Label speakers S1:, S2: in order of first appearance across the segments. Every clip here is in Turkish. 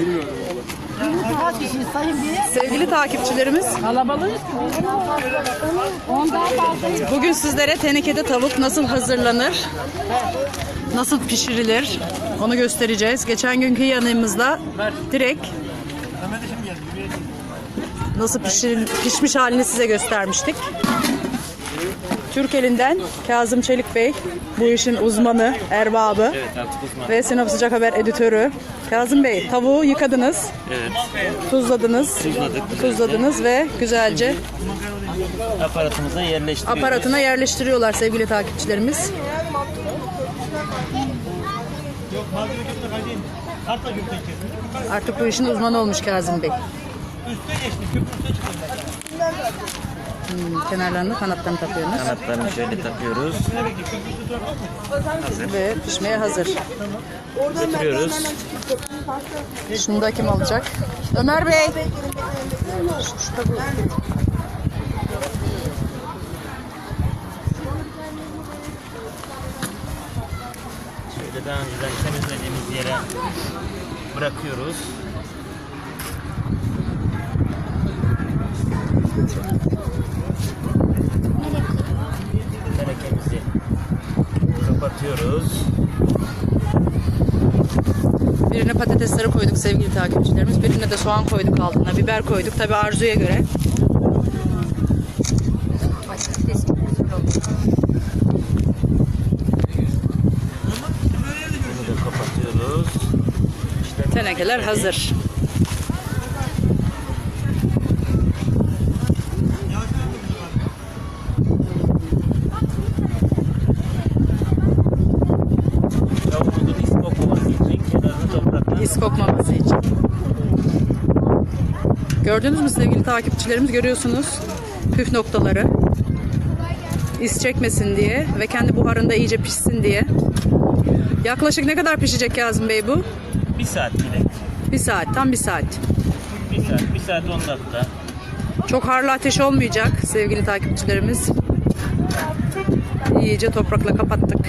S1: Bir?
S2: Sevgili takipçilerimiz,
S1: Kalabalığız
S2: bugün sizlere tenekede tavuk nasıl hazırlanır, nasıl pişirilir onu göstereceğiz. Geçen günkü yanımızda direkt nasıl pişir, pişmiş halini size göstermiştik. Türk elinden Kazım Çelik Bey, bu işin uzmanı, erbabı
S3: Evet artık uzman.
S2: ve Sinop Sıcak Haber editörü. Kazım Bey, tavuğu yıkadınız,
S3: Evet.
S2: tuzladınız,
S3: Tuzladık.
S2: tuzladınız ve güzelce
S3: Aparatımıza yerleştiriyoruz.
S2: aparatına yerleştiriyorlar sevgili takipçilerimiz. Artık bu işin uzmanı olmuş Kazım Bey. Hmm, kenarlarını kanatlarını takıyorsunuz
S3: Kanatlarını şöyle takıyoruz.
S2: ve pişmeye hazır.
S3: Götürüyoruz.
S2: Şunu da kim alacak? Ömer Bey.
S3: Şöyle daha önceden temizlediğimiz yere bırakıyoruz. Kapatıyoruz.
S2: Birine patatesleri koyduk sevgili takipçilerimiz. Birine de soğan koyduk altına. Biber koyduk. Tabi arzuya göre. Tenekeler hazır.
S3: Tavuğumuzun is kokmaması için kenarını
S2: İz kokmaması için. Gördünüz mü sevgili takipçilerimiz? Görüyorsunuz püf noktaları. İz çekmesin diye ve kendi buharında iyice pişsin diye. Yaklaşık ne kadar pişecek Kazım Bey bu?
S3: bir saat bile.
S2: Bir saat, tam bir saat.
S3: Bir saat, bir saat 10 dakika.
S2: Çok harlı ateş olmayacak sevgili takipçilerimiz. İyice toprakla kapattık.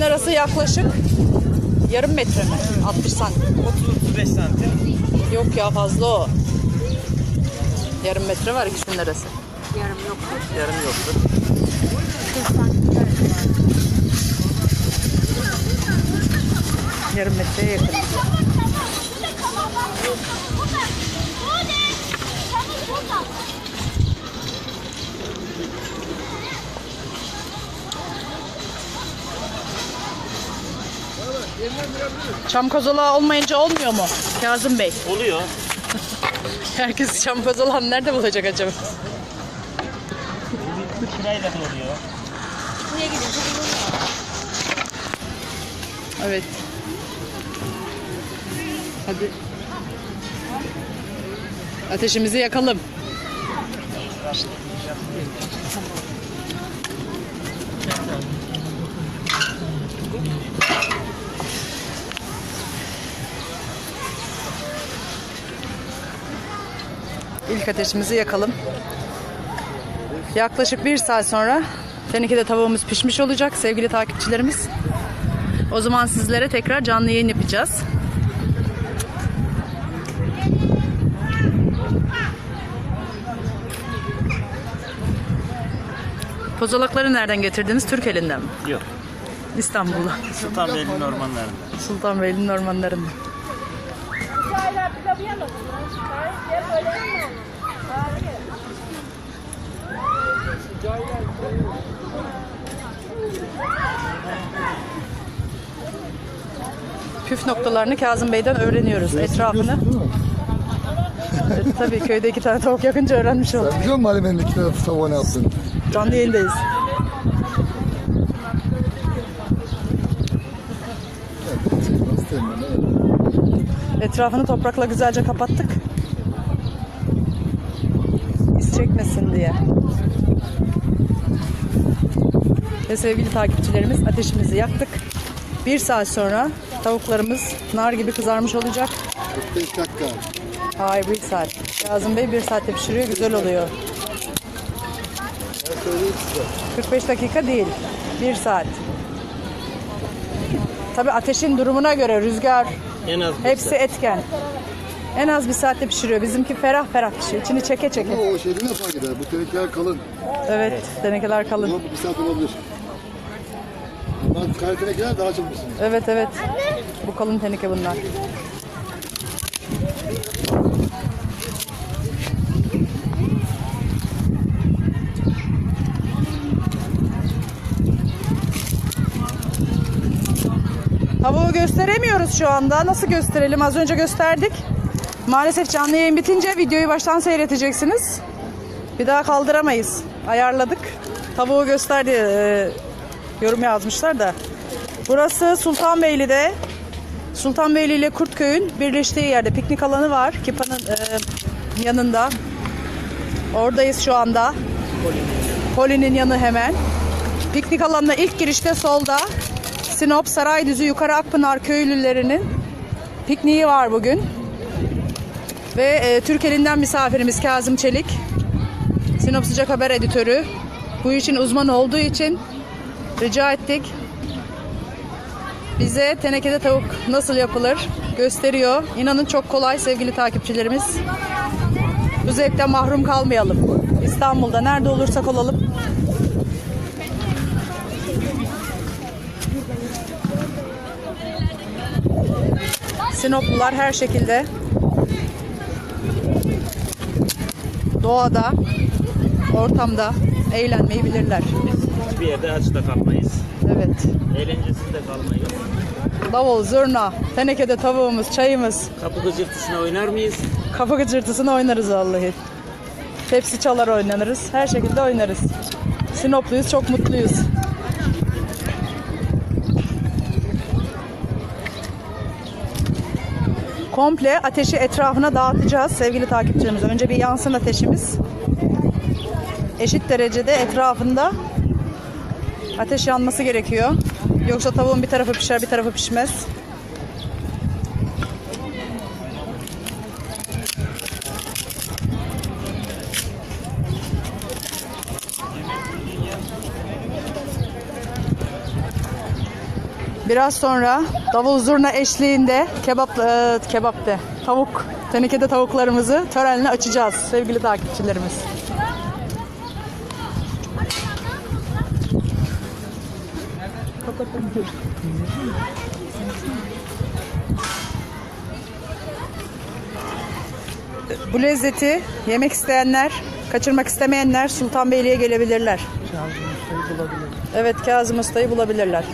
S2: İkisinin arası yaklaşık yarım metre mi? 60 santim.
S3: 30-35 santim.
S2: Yok ya fazla o. Yarım metre var ikisinin arası.
S3: Yarım yoktur.
S2: Yarım metreye yakın. Çam kozalağı olmayınca olmuyor mu Kazım Bey?
S3: Oluyor.
S2: Herkes çam kozalağını nerede bulacak acaba?
S3: Kirayla da oluyor.
S2: Evet. Hadi. Ateşimizi yakalım. İlk ateşimizi yakalım. Yaklaşık bir saat sonra tenekede tavuğumuz pişmiş olacak sevgili takipçilerimiz. O zaman sizlere tekrar canlı yayın yapacağız. Kozalakları nereden getirdiniz? Türk elinden mi?
S3: Yok.
S2: İstanbul'da.
S3: Sultanbeyli'nin ormanlarında.
S2: Sultanbeyli'nin ormanlarında. Püf noktalarını Kazım Bey'den öğreniyoruz. Etrafını. Evet, tabii köyde iki tane tavuk yakınca öğrenmiş olduk.
S4: Biliyor musun Ali benim iki tane tavuğa ne yaptın?
S2: Canlı yayındayız. Etrafını toprakla güzelce kapattık. Çekmesin diye. Ve sevgili takipçilerimiz ateşimizi yaktık. Bir saat sonra tavuklarımız nar gibi kızarmış olacak.
S4: 45 dakika.
S2: Hayır bir saat. Kazım Bey bir saatte pişiriyor güzel oluyor.
S4: Ben söyleyeyim size.
S2: 45 dakika değil. Bir saat. Tabi ateşin durumuna göre rüzgar
S3: En az
S2: hepsi
S3: saat.
S2: etken. En az bir saatte pişiriyor. Bizimki ferah ferah pişiyor. İçini çeke
S4: Ama
S2: çeke.
S4: o şeyde ne fark eder? Bu tenekeler kalın.
S2: Evet tenekeler kalın.
S4: zaman bir saat olabilir. Bunlar kare tenekeler daha çabuk ısınır.
S2: Evet evet. Bu kalın teneke bunlar. Tavuğu gösteremiyoruz şu anda. Nasıl gösterelim? Az önce gösterdik. Maalesef canlı yayın bitince videoyu baştan seyredeceksiniz. Bir daha kaldıramayız. Ayarladık. Tavuğu göster diye e, yorum yazmışlar da. Burası Sultanbeyli'de. Sultanbeyli ile Kurtköy'ün birleştiği yerde piknik alanı var. Kipa'nın e, yanında. Oradayız şu anda. Poli'nin yanı hemen. Piknik alanına ilk girişte solda Sinop Saraydüzü Yukarı Akpınar köylülerinin pikniği var bugün. Ve e, Türk elinden misafirimiz Kazım Çelik. Sinop Sıcak Haber editörü. Bu işin uzmanı olduğu için rica ettik. Bize tenekede tavuk nasıl yapılır gösteriyor. İnanın çok kolay sevgili takipçilerimiz. Bu zevkten mahrum kalmayalım. İstanbul'da nerede olursak olalım. Sinoplular her şekilde doğada, ortamda eğlenmeyi bilirler.
S3: Hiçbir yerde aç da kalmayız.
S2: Evet.
S3: Eğlencesiz de kalmayız.
S2: Davul, zurna, tenekede tavuğumuz, çayımız,
S3: Kapı gıcırtısına oynar mıyız?
S2: kafa gıcırtısını oynarız vallahi. Tepsi çalar oynanırız. Her şekilde oynarız. Sinopluyuz, çok mutluyuz. Komple ateşi etrafına dağıtacağız sevgili takipçilerimiz. Önce bir yansın ateşimiz. Eşit derecede etrafında ateş yanması gerekiyor. Yoksa tavuğun bir tarafı pişer bir tarafı pişmez. Biraz sonra davul zurna eşliğinde kebap e, kebap de tavuk tenekede tavuklarımızı törenle açacağız sevgili takipçilerimiz. Bu lezzeti yemek isteyenler, kaçırmak istemeyenler Sultanbeyli'ye gelebilirler. Evet Kazım Usta'yı bulabilirler.